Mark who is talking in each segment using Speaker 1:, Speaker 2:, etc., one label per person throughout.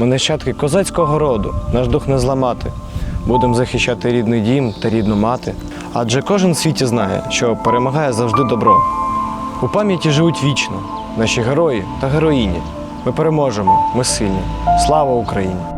Speaker 1: Ми нащадки козацького роду, наш дух не зламати. Будемо захищати рідний дім та рідну мати. Адже кожен в світі знає, що перемагає завжди добро. У пам'яті живуть вічно наші герої та героїні. Ми переможемо, ми сильні. Слава Україні!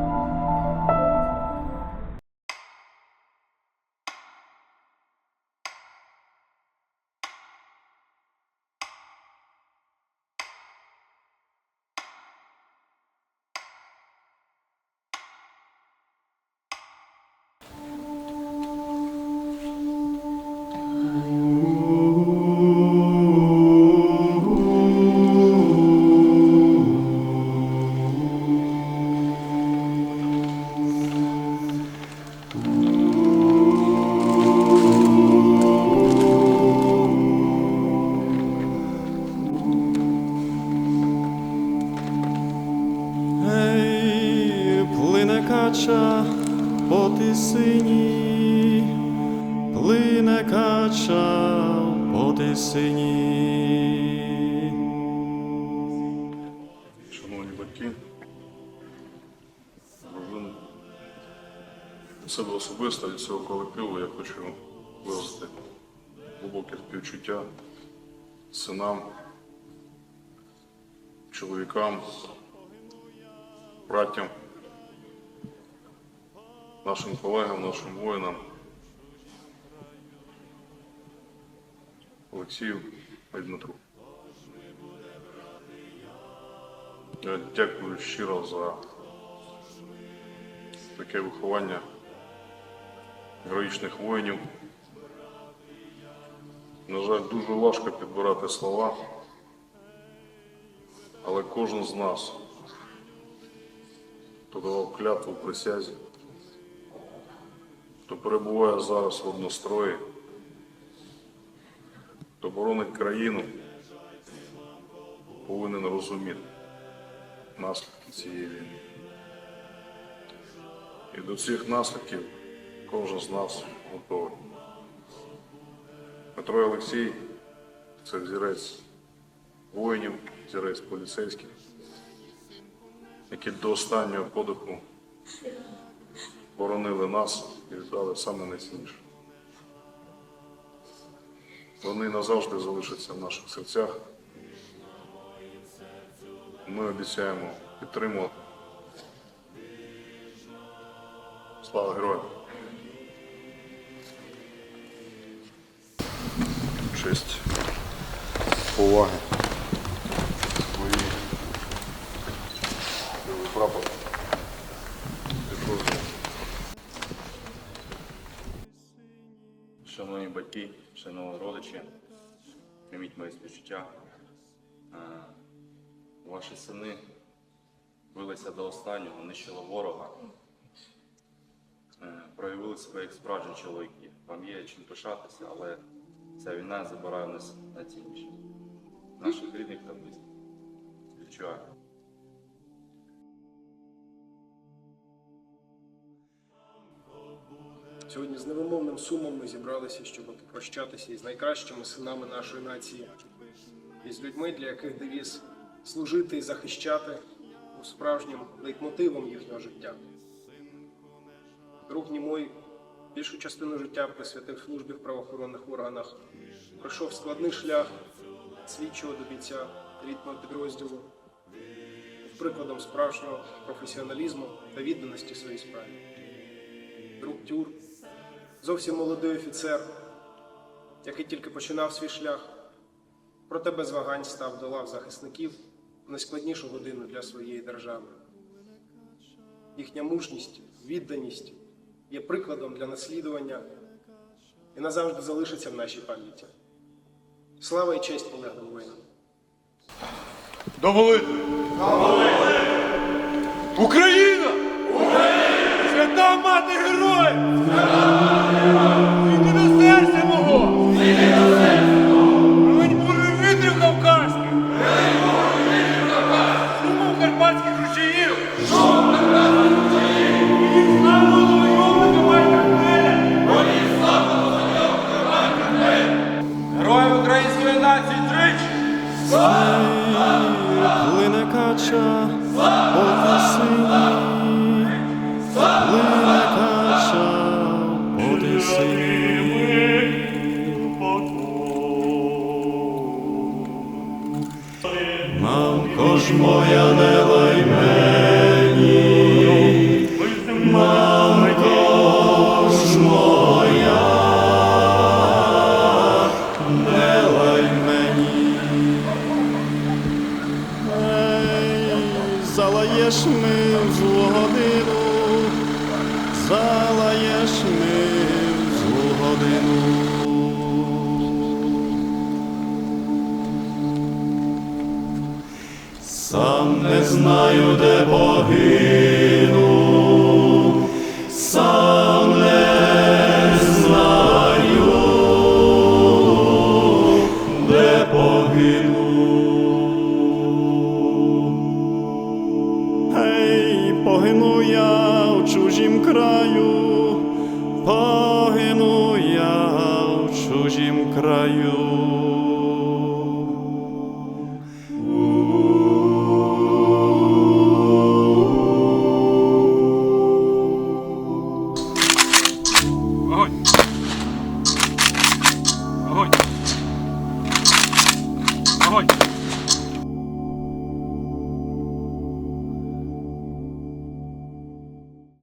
Speaker 2: Кача по тисині, плине кача по тисині.
Speaker 3: Шановні батьки, дружини, від себе особисто від цього колективу я хочу виразити глибоке співчуття синам, чоловікам, братям, нашим колегам, нашим воїнам, Олексію Дмитру. Я дякую щиро за таке виховання героїчних воїнів. На жаль, дуже важко підбирати слова, але кожен з нас, хто давав клятву присязі, хто перебуває зараз в однострої, хто боронить країну, повинен розуміти наслідки цієї війни. І до цих наслідків кожен з нас готовий. Петро Олексій це взірець воїнів, взірець поліцейських, які до останнього подиху боронили нас віддали саме найцінніше. Вони назавжди залишаться в наших серцях. Ми обіцяємо підтримувати. Слава героям! Честь, поваги. Свої прапор.
Speaker 4: Шановні батьки, шановні родичі, прийміть мої співчуття. Ваші сини билися до останнього, нищили ворога, проявили себе як справжні чоловіки. Вам є чим пишатися, але ця війна забирає у нас найцінніше. Наших рідних та близьких. Співчуваю.
Speaker 5: Сьогодні з невимовним сумом ми зібралися, щоб попрощатися із найкращими синами нашої нації, із людьми, для яких девіз служити і захищати був справжнім лейтмотивом їхнього життя. Друг Німой більшу частину життя присвятив службі в правоохоронних органах, пройшов складний шлях слідчого до бійця рідного підрозділу, прикладом справжнього професіоналізму та відданості своїй справі друг Тюр, зовсім молодий офіцер, який тільки починав свій шлях, проте без вагань став до лав захисників в найскладнішу годину для своєї держави. Їхня мужність, відданість є прикладом для наслідування і назавжди залишиться в нашій пам'яті. Слава і честь полеглим воїнам!
Speaker 6: До молитви! Україна! Україна! Свята мати героїв!
Speaker 2: Плине кача по тисині, плине кача по тисині. Мамко ж моя нева, не знаю, де погину, сам не знаю, де погину. Гей, погину я в чужім краю, погину я в чужім краю.
Speaker 6: point.